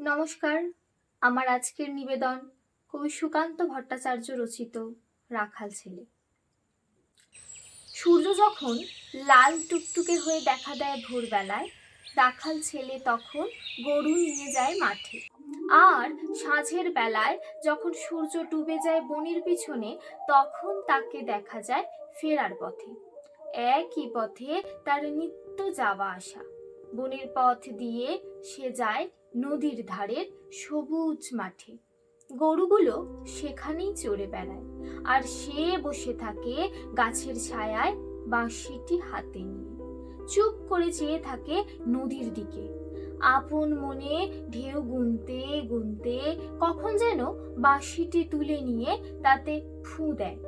নমস্কার। আমার আজকের নিবেদন কবি সুকান্ত ভট্টাচার্য রচিত রাখাল ছেলে। সূর্য যখন লাল টুকটুকে হয়ে দেখা দেয় ভোরবেলায়, রাখাল ছেলে তখন গরু নিয়ে যায় মাঠে। আর সাঁঝের বেলায় যখন সূর্য ডুবে যায় বনির পিছনে, তখন তাকে দেখা যায় ফেরার পথে। একই পথে তার নিত্য যাওয়া আসা। বনের পথ দিয়ে সে যায় নদীর ধারের সবুজ মাঠে। গরুগুলো সেখানেই চড়ে বেড়ায় আর সে বসে থাকে গাছের ছায়ায় বাঁশিটি হাতে নিয়ে। চুপ করে চেয়ে থাকে নদীর দিকে। আপন মনে ঢেউ গুনতে গুনতে কখন যেন বাঁশিটি তুলে নিয়ে তাতে ফু দেয়।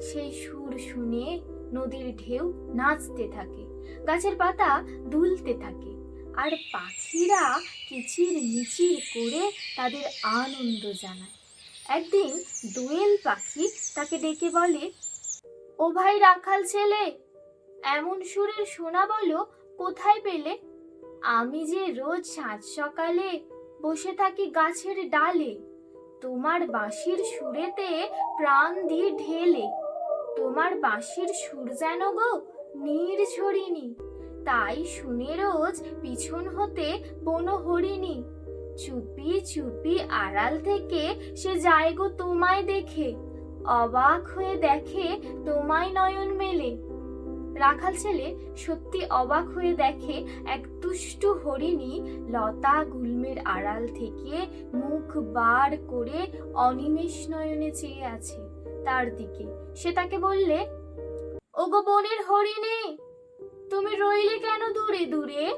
সেই সুর শুনে নদীর ঢেউ নাচতে থাকে, গাছের পাতা দুলতে থাকে। আর পাখিরা কিচির মিচির করে তাদের আনন্দ জানায়। একদিন দোয়েল পাখি তাকে ডেকে বলে, ও ভাই রাখাল ছেলে, এমন সুরের শোনা বলো, কোথায় পেলে? আমি যে রোজ সাত সকালে বসে থাকি গাছের ডালে, তোমার বাঁশির সুরেতে প্রাণ দিয়ে ঢেলে, তোমার বাঁশির সুর যেন গো নীর ঝরিনি তাই শুনে রোজ পিছন হতে বন হরিণী। চুপি চুপি আড়াল থেকে সে যায় গো তোমায় দেখে। অবাক হয়ে দেখে তোমায় নয়ন মেলে। রাখাল ছেলে সত্যি অবাক হয়ে দেখে এক দুষ্টু হরিণী লতা গুল্মের আড়াল থেকে মুখ বার করে অনিমেষ নয়নে চেয়ে আছে। তার দিকে সে তাকে বললে, ওগো বনের হরিণী! তুমি রইলে কেন দূরে দূরে?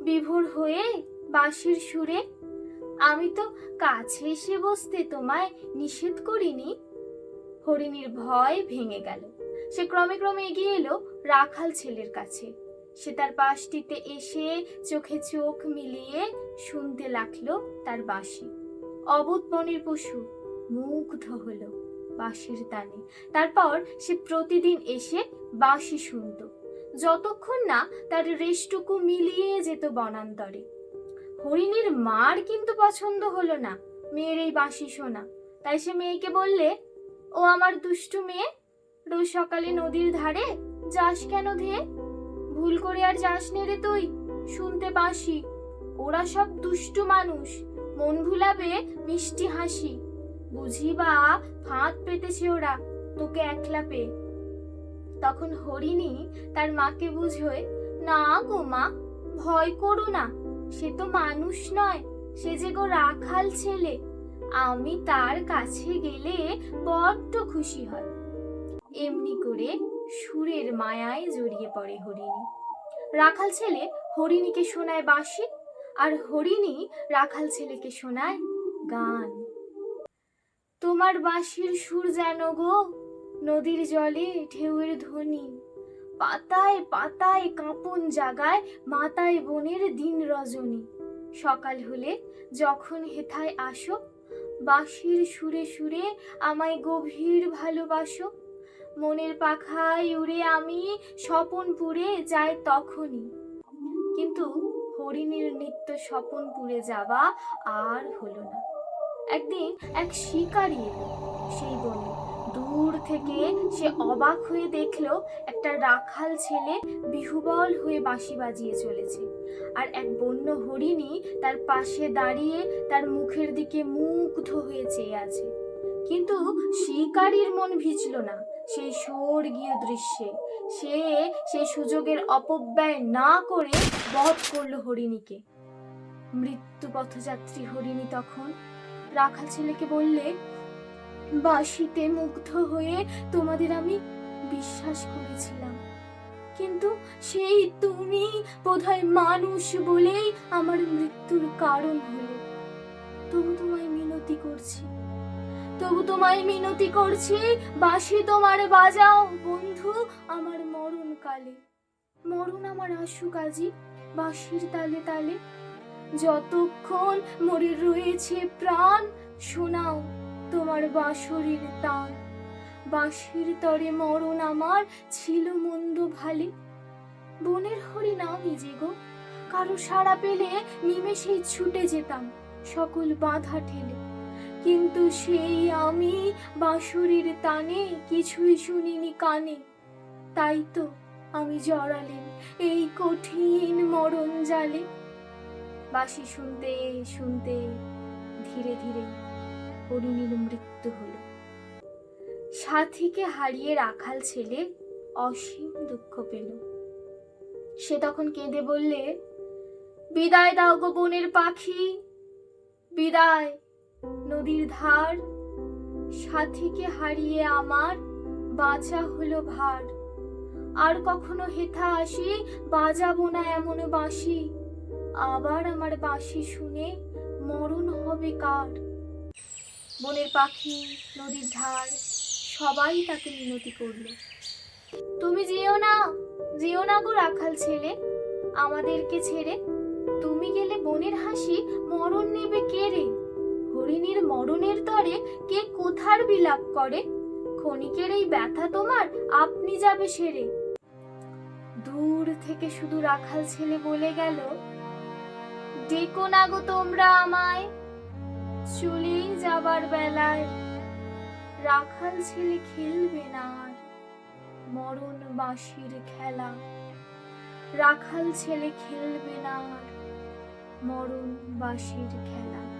বিভোর হয়ে বাঁশির সুরে, আমি তো কাছে এসে বসতে তোমায় নিষেধ করিনি। হরিণীর ভয় ভেঙে গেল। সে ক্রমে ক্রমে এগিয়ে এলো রাখাল ছেলের কাছে। সে তার পাশটিতে এসে চোখে চোখ মিলিয়ে শুনতে লাগল তার বাঁশি। অবোধ পশু মুগ্ধ হলো বাঁশির তানে তারপর সে প্রতিদিন এসে বাঁশি শুনতো। যতক্ষণ না তার রেশটুকু মিলিয়ে যেত বনান্তরে। হরিণীর মার কিন্তু পছন্দ হলো না, মেয়ের এই বাঁশি শোনা। তাই সে মেয়েকে বললে, ও আমার দুষ্টু মেয়ে, রোজ সকালে নদীর ধারে যাস কেন ধেয়ে ভুল করে আর যাস নে রে তুই, শুনতে বাঁশি ওরা সব দুষ্টু মানুষ, মন ভুলাবে মিষ্টি হাসি। বুঝি বা ফাঁদ পেতেছে ওরা, তোকে একলা পেয়ে। তখন হরিণী তার মাকে বুঝোয়, না গো মা, ভয় করো না, সে তো মানুষ নয়, সে যে গো রাখাল ছেলে। আমি তার কাছে গেলে বড্ড খুশি হয়। এমনি করে সুরের মায়ায় জড়িয়ে পড়ে হরিণী। রাখাল ছেলে হরিণীকে শোনায় বাঁশি, আর হরিণী রাখাল ছেলেকে শোনায় গান। তোমার বাঁশির সুর যেন গো নদীর জলে ঢেউয়ের ধ্বনি। পাতায় পাতায় কাঁপন জাগায় মাতায় বনের দিন রজনী। সকাল হলে যখন হেথায় আসো, বাঁশির সুরে সুরে আমায় গভীর ভালোবাসো। মনের পাখায় উড়ে আমি স্বপনপুরে যাই তখনই। কিন্তু হরিণীর নিত্য স্বপনপুরে যাওয়া আর হলো না। একদিন এক শিকারি এলো সেই বনে। দূর থেকে সে অবাক হয়ে দেখল, একটা রাখাল ছেলে বিহুবল হয়ে বাঁশি বাজিয়ে চলেছে। আর এক বন্য হরিণী তার পাশে দাঁড়িয়ে তার মুখের দিকে মুগ্ধ হয়ে চেয়ে আছে। কিন্তু শিকারীর মন ভিজল না সেই স্বর্গীয় দৃশ্যে। সে সেই সুযোগের অপব্যয় না করে বধ করল হরিণীকে। মৃত্যু পথযাত্রী হরিণী তখন রাখাল ছেলেকে বললে বাঁশিতে মুগ্ধ হয়ে তোমাদের আমি বিশ্বাস করেছিলাম। কিন্তু সেই তুমি বোধহয় মানুষ বলেই আমার মৃত্যুর কারণ হলে। তবু তোমায় মিনতি করছি। তবু তোমায় মিনতি করছি, বাঁশি তোমার বাজাও বন্ধু আমার মরণ কালে মরণ আমার আসুক আজি বাঁশির তালে তালে। যতক্ষণ মরে রয়েছে প্রাণ, শোনাও তোমার বাঁশরীর তান বাঁশির তরে মরণ আমার ছিল মন্দ ভালে। বনের হরিণ আমি যে গো, কারও সাড়া পেলে নিমেষেই ছুটে যেতাম, সকল বাধা ঠেলে। কিন্তু সেই আমি বাঁশুরির টানে কিছুই শুনিনি কানে। তাই তো আমি জড়ালেন এই কঠিন মরণ জালে। বাঁশি শুনতে শুনতে ধীরে ধীরে হরিণীর মৃত্যু হলো। সাথীকে হারিয়ে রাখাল ছেলে অসীম দুঃখ পেল। সে তখন কেঁদে বললে, বিদায় দাও গো বনের পাখি, বিদায়, নদীর ধার। সাথীকে হারিয়ে আমার বাঁচা হলো ভার। আর কখনো হেথা আসি, বাজাবো না এমন বাঁশি। আবার আমার বাঁশি শুনে মরণ হবে কার? বনের পাখি, নদীর ধার সবাই তাকে মিনতি করল। তুমি যেও না যেও না গো রাখাল ছেলে, আমাদেরকে ছেড়ে। তুমি গেলে বনের হাসি মরণ নেবে কে রে? হরিণীর মরণের তরে কে কোথার বিলাপ করে? ক্ষণিকের এই ব্যথা তোমার আপনি যাবে সেরে। দূর থেকে শুধু রাখাল ছেলে বলে গেল, ডেকো না গো তোমরা আমায় চলেই যাবার বেলায় রাখাল ছেলে খেলবে না আর। মরণ বাঁশির খেলা, রাখাল ছেলে খেলবে না আর। মরণ বাঁশির খেলা।